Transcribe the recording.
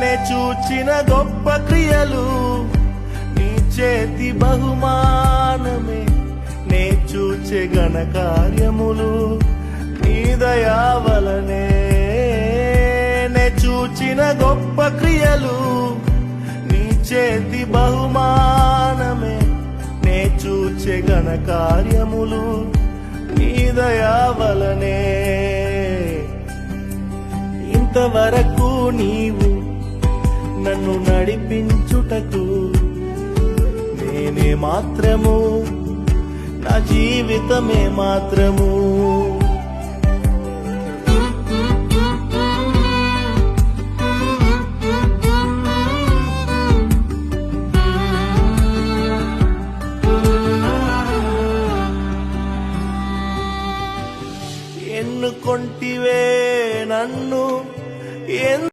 నే చూచిన గొప్ప క్రియలు నీ చేతి బహుమానమే. నే చూచే గణ కార్యములు నీ దయావలనే నే చూచిన గొప్ప క్రియలు నీ చేతి బహుమానమే. నే చూచే గణ కార్యములు నీ దయావలనే ఇంతవరకు నీ నన్ను నడిపించుటకు నేనే మాత్రము నా జీవితమే మాత్రము. ఎన్నుకొంటివే నన్ను ఎన్